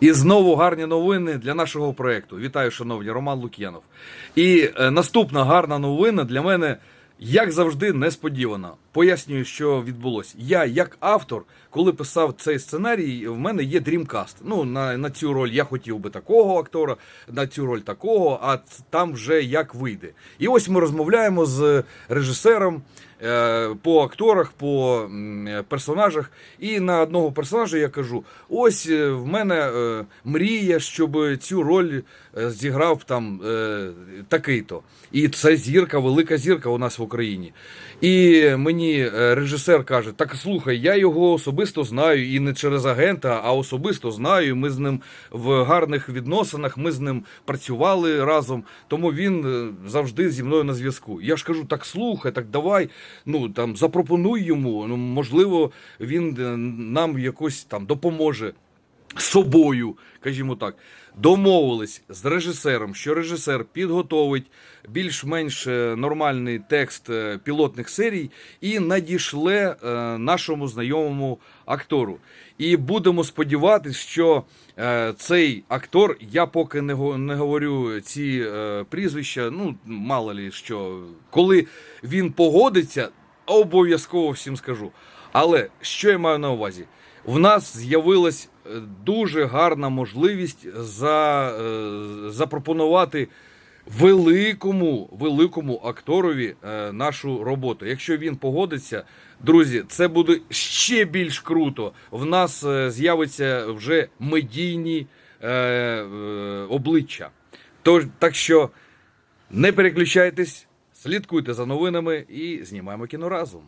І знову гарні новини для нашого проекту. Вітаю, шановні, Роман Лук'янов. І е, наступна гарна новина для мене, як завжди, несподівана. Пояснюю, що відбулося. Я, як автор, коли писав цей сценарій, в мене є дрімкаст. Ну, на, на цю роль я хотів би такого актора, на цю роль такого, а там вже як вийде. І ось ми розмовляємо з режисером е, по акторах, по персонажах. І на одного персонажа я кажу: ось е, в мене е, мрія, щоб цю роль зіграв там такий-то. І це зірка, велика зірка у нас в Україні. І мені е, режисер каже: так слухай, я його особисто знаю, і не через агента, а особисто знаю. Ми з ним в гарних відносинах, ми з ним працювали разом, тому він е, завжди зі мною на зв'язку. Я ж кажу, так слухай, так давай, ну там запропонуй йому. Ну, можливо, він е, нам якось там допоможе собою, кажімо так, домовились з режисером, що режисер підготовить більш-менш е, нормальний текст е, пілотних серій і надішле е, нашому знайомому актору. І будемо сподіватися, що цей актор, я поки не, говорю ці прізвища, ну мало лі що, коли він погодиться, обов'язково всім скажу. Але що я маю на увазі? В нас з'явилась е, дуже гарна можливість за, е, запропонувати великому, великому акторові е, нашу роботу. Якщо він погодиться, друзі, це буде ще більш круто. В нас з'явиться вже медійні е, обличчя. Тож, так що не переключайтесь, слідкуйте за новинами і знімаємо кіно разом.